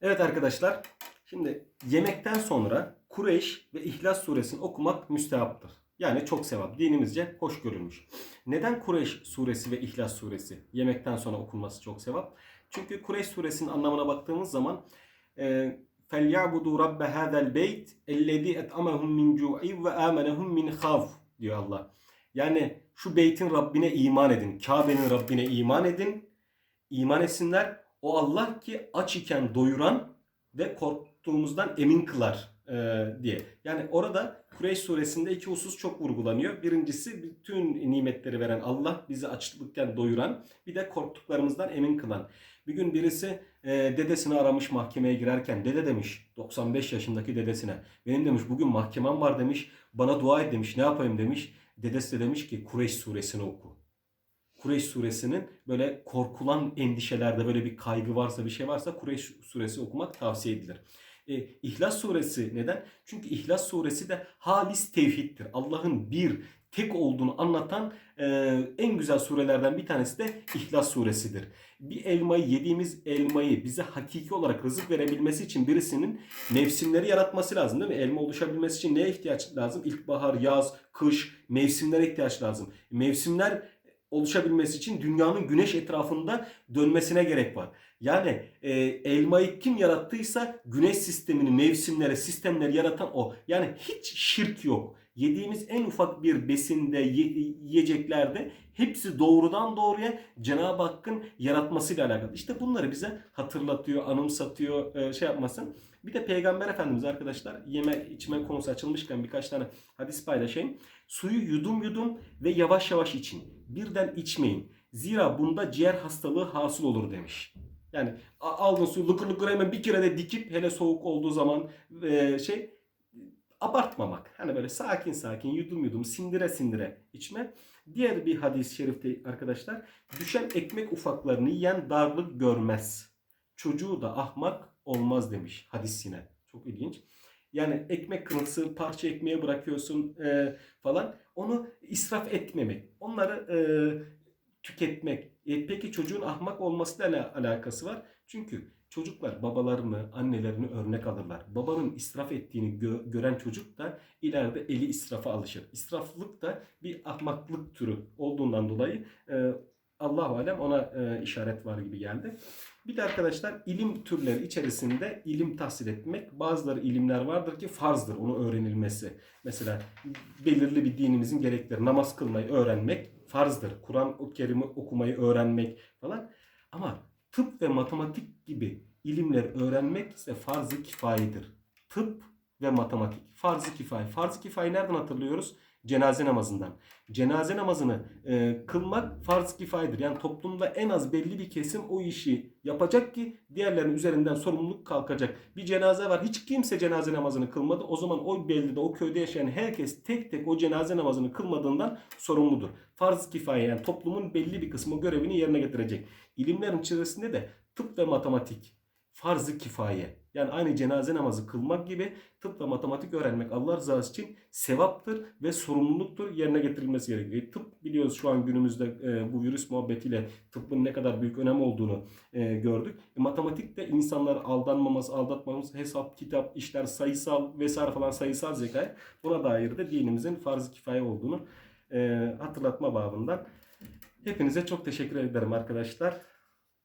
Evet arkadaşlar, şimdi yemekten sonra Kureyş ve İhlas suresini okumak müstehaptır. Yani çok sevap, dinimizce hoş görülmüş. Neden Kureyş suresi ve İhlas suresi yemekten sonra okunması çok sevap? Çünkü Kureyş suresinin anlamına baktığımız zaman e, فَلْيَعْبُدُوا رَبَّ هَذَا الْبَيْتِ اَلَّذ۪ي اَتْأَمَهُمْ مِنْ جُوعٍ وَآمَنَهُمْ مِنْ خَوْفٍ diyor Allah. Yani şu beytin Rabbine iman edin. Kabe'nin Rabbine iman edin. İman etsinler. o Allah ki aç iken doyuran ve korktuğumuzdan emin kılar e, diye. Yani orada Kureyş suresinde iki husus çok vurgulanıyor. Birincisi bütün nimetleri veren Allah bizi açlıkken doyuran bir de korktuklarımızdan emin kılan. Bir gün birisi e, dedesini aramış mahkemeye girerken dede demiş 95 yaşındaki dedesine benim demiş bugün mahkemem var demiş bana dua et demiş ne yapayım demiş. Dedesi de demiş ki Kureyş suresini oku. Kureyş suresinin böyle korkulan endişelerde böyle bir kaygı varsa bir şey varsa Kureyş suresi okumak tavsiye edilir. E, İhlas suresi neden? Çünkü İhlas suresi de halis tevhiddir. Allah'ın bir tek olduğunu anlatan e, en güzel surelerden bir tanesi de İhlas suresidir. Bir elmayı yediğimiz elmayı bize hakiki olarak rızık verebilmesi için birisinin mevsimleri yaratması lazım değil mi? Elma oluşabilmesi için neye ihtiyaç lazım? İlkbahar, yaz, kış, mevsimlere ihtiyaç lazım. Mevsimler oluşabilmesi için dünyanın güneş etrafında dönmesine gerek var. Yani e, elmayı kim yarattıysa güneş sistemini, mevsimlere, sistemleri yaratan o. Yani hiç şirk yok. Yediğimiz en ufak bir besinde, ye- yiyeceklerde hepsi doğrudan doğruya Cenab-ı Hakk'ın yaratmasıyla alakalı. İşte bunları bize hatırlatıyor, anımsatıyor, e, şey yapmasın. Bir de Peygamber Efendimiz arkadaşlar yeme içme konusu açılmışken birkaç tane hadis paylaşayım. Suyu yudum yudum ve yavaş yavaş için. Birden içmeyin. Zira bunda ciğer hastalığı hasıl olur demiş. Yani aldın suyu lıkır lıkır hemen bir kere de dikip hele soğuk olduğu zaman e, şey abartmamak. Hani böyle sakin sakin yudum yudum sindire sindire içme. Diğer bir hadis-i şerifte arkadaşlar düşen ekmek ufaklarını yiyen darlık görmez. Çocuğu da ahmak olmaz demiş hadis yine. Çok ilginç. Yani ekmek kırıntısı parça ekmeğe bırakıyorsun e, falan. Onu israf etmemek. Onları e, tüketmek. E, peki çocuğun ahmak olmasıyla ala- alakası var. Çünkü çocuklar babalarını, annelerini örnek alırlar. Babanın israf ettiğini gö- gören çocuk da ileride eli israfa alışır. İsraflık da bir ahmaklık türü olduğundan dolayı e, Allahu alem ona e, işaret var gibi geldi. Bir de arkadaşlar ilim türleri içerisinde ilim tahsil etmek. Bazıları ilimler vardır ki farzdır onu öğrenilmesi. Mesela belirli bir dinimizin gerekleri namaz kılmayı öğrenmek farzdır. Kur'an-ı Kerim'i okumayı öğrenmek falan. Ama tıp ve matematik gibi ilimler öğrenmek ise farz-ı kifayedir. Tıp ve matematik. Farz-ı kifaye. Farz-ı kifaye nereden hatırlıyoruz? Cenaze namazından. Cenaze namazını e, kılmak farz-ı kifayedir. Yani toplumda en az belli bir kesim o işi yapacak ki diğerlerinin üzerinden sorumluluk kalkacak. Bir cenaze var. Hiç kimse cenaze namazını kılmadı. O zaman o beldede, o köyde yaşayan herkes tek tek o cenaze namazını kılmadığından sorumludur. Farz-ı kifaye yani toplumun belli bir kısmı görevini yerine getirecek. İlimlerin içerisinde de tıp ve matematik farz-ı kifaye. Yani aynı cenaze namazı kılmak gibi tıp ve matematik öğrenmek Allah rızası için sevaptır ve sorumluluktur yerine getirilmesi gerekiyor. E, tıp biliyoruz şu an günümüzde e, bu virüs muhabbetiyle tıbbın ne kadar büyük önem olduğunu e, gördük. Matematik de insanlar aldanmaması, aldatmaması, hesap, kitap, işler, sayısal vesaire falan sayısal zeka buna dair de dinimizin farz-ı kifaye olduğunu hatırlatma babından. Hepinize çok teşekkür ederim arkadaşlar.